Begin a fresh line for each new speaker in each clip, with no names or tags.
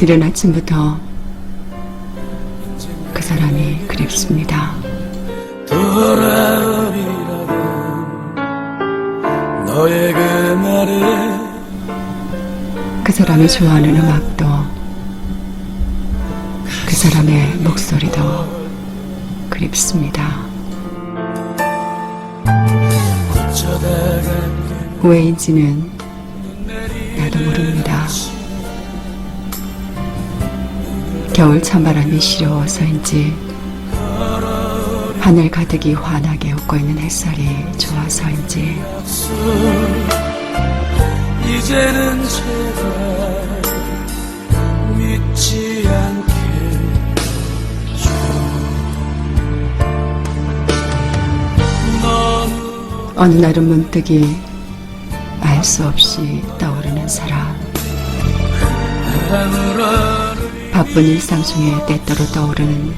이른 아침부터 그 사람이 그립습니다.
그
사람이 좋아하는 음악도 그 사람의 목소리도 그립습니다. 왜인지는 나도 모릅니다. 겨울 찬바람이 시려워서인지 하늘 가득이 환하게 웃고 있는 햇살이 좋아서인지
이제는 제발 믿지 않게
어느 날은 문득이 알 수 없이 떠오르는 사람. 바쁜 일상 중에 때때로 떠오르는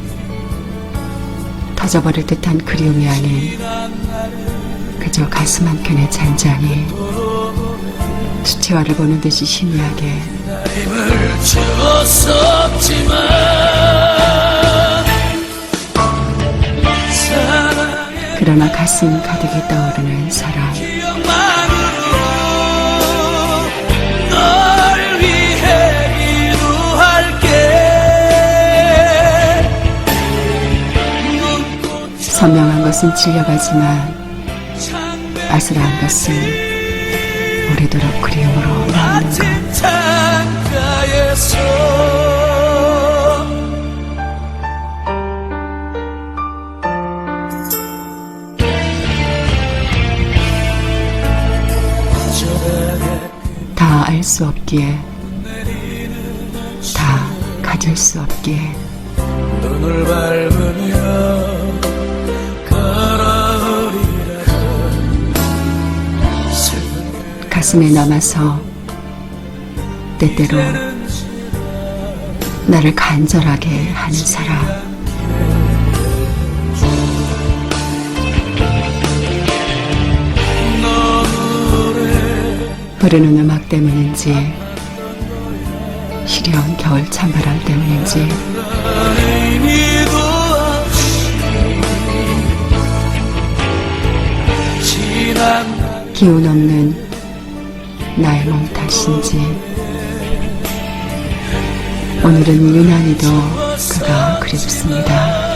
터져버릴 듯한 그리움이 아닌 그저 가슴 한켠에 잔잔히 수채화를 보는 듯이
사랑의
그러나 가슴 가득히 떠오르는 사람 선명한 것은 질려가지만 아슬한 것은 오래도록 그리움으로 남는 것.
아침 창가에서 어쩌다가
다알수 없기에 다 가질 수 없기에 가슴에 남아서 때때로 나를 간절하게 하는 사람. 흐르는 음악 때문인지 시려운 겨울 찬바람 때문인지. 기운 없는 나의 몸 탓인지 오늘은 유난히도 그가 그립습니다.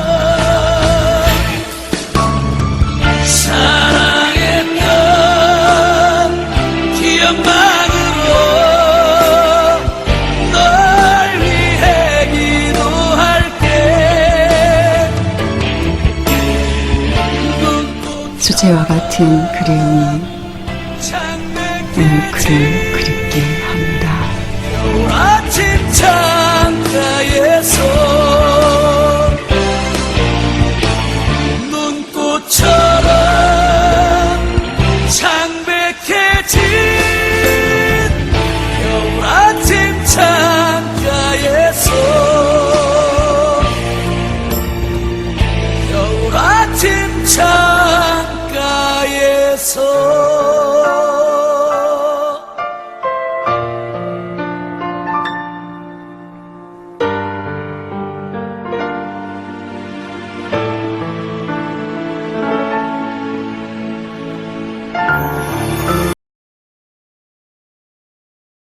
수채화 같은 그리움이 오늘
창백해
그